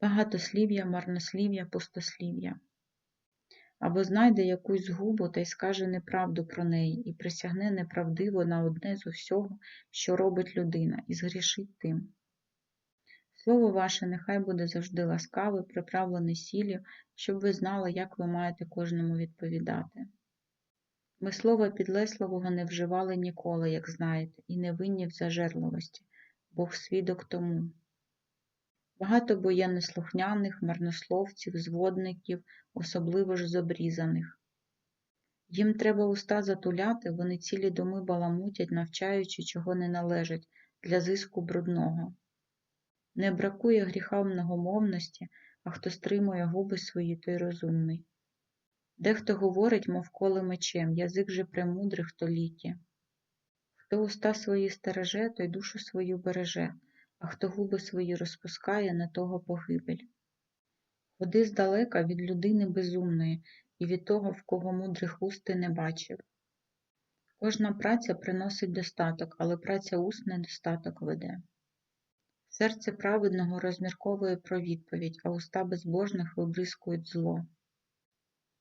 багатослів'я, марнослів'я, пустослів'я. Або знайде якусь згубу та й скаже неправду про неї, і присягне неправдиво на одне з усього, що робить людина, і згрішить тим. Слово ваше нехай буде завжди ласкаве, приправлене сіллю, щоб ви знали, як ви маєте кожному відповідати. Ми слова підлесливого не вживали ніколи, як знаєте, і не винні в зажерливості, Бог свідок тому. Багато бо є неслухняних, марнословців, зводників, особливо ж зобрізаних. Їм треба уста затуляти, вони цілі доми баламутять, навчаючи, чого не належить, для зиску брудного. Не бракує гріха многомовності, а хто стримує губи свої, той розумний. Дехто говорить, мов коли мечем, язик же премудрих то ліки. Хто уста свої стереже, той душу свою береже, а хто губи свої розпускає, на того погибель. Ходи здалека від людини безумної і від того, в кого мудрих уст ти не бачив. Кожна праця приносить достаток, але праця уст недостаток веде. Серце праведного розмірковує про відповідь, а уста безбожних вибризкують зло.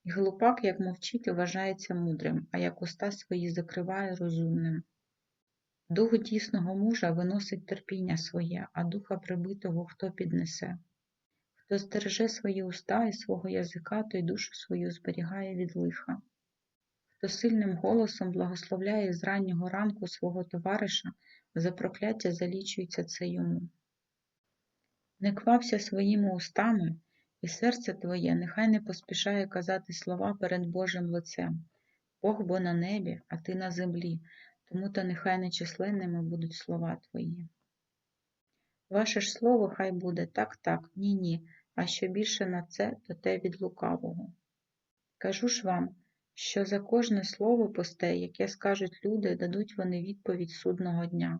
І глупак, як мовчить, вважається мудрим, а як уста свої закриває розумним. Дух дійсного мужа виносить терпіння своє, а духа прибитого хто піднесе. Хто стереже свої уста і свого язика, той душу свою зберігає від лиха. Хто сильним голосом благословляє з раннього ранку свого товариша, за прокляття залічується це йому. Не квався своїми устами, і серце твоє нехай не поспішає казати слова перед Божим лицем. Бог бо на небі, а ти на землі, тому то нехай нечисленними будуть слова твої. Ваше ж слово хай буде так, так, ні, ні, а що більше на це, то те від лукавого. Кажу ж вам, що за кожне слово пусте, яке скажуть люди, дадуть вони відповідь судного дня.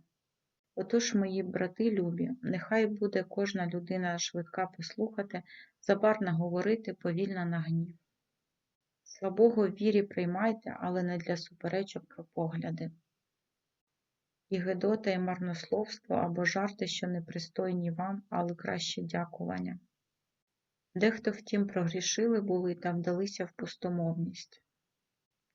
Отож, мої брати любі, нехай буде кожна людина швидка послухати, забарна говорити, повільна на гнів. Слабого в вірі приймайте, але не для суперечок про погляди. І гидота, і марнословство або жарти, що непристойні вам, але краще дякування. Дехто, втім, прогрішили були та вдалися в пустомовність.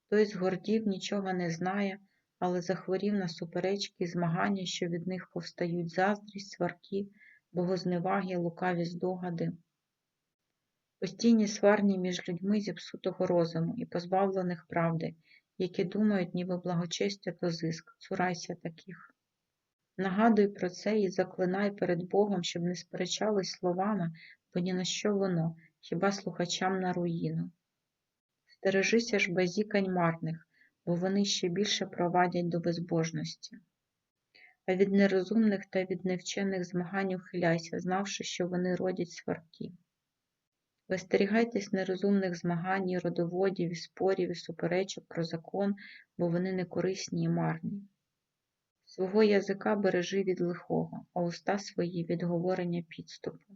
Той згордів, нічого не знає, але захворів на суперечки і змагання, що від них повстають заздрість, сварки, богозневаги, лукаві здогади. Постійні сварні між людьми зіпсутого розуму і позбавлених правди, які думають, ніби благочестя то зиск, цурайся таких. Нагадуй про це і заклинай перед Богом, щоб не сперечались словами, бо ні на що воно, хіба слухачам на руїну. Стережися ж базікань марних, бо вони ще більше провадять до безбожності. А від нерозумних та від невчених змагань ухиляйся, знавши, що вони родять сварки. Вистерігайтесь нерозумних змагань, і родоводів, і спорів, і суперечок про закон, бо вони некорисні і марні. Свого язика бережи від лихого, а уста свої від говорення підступу.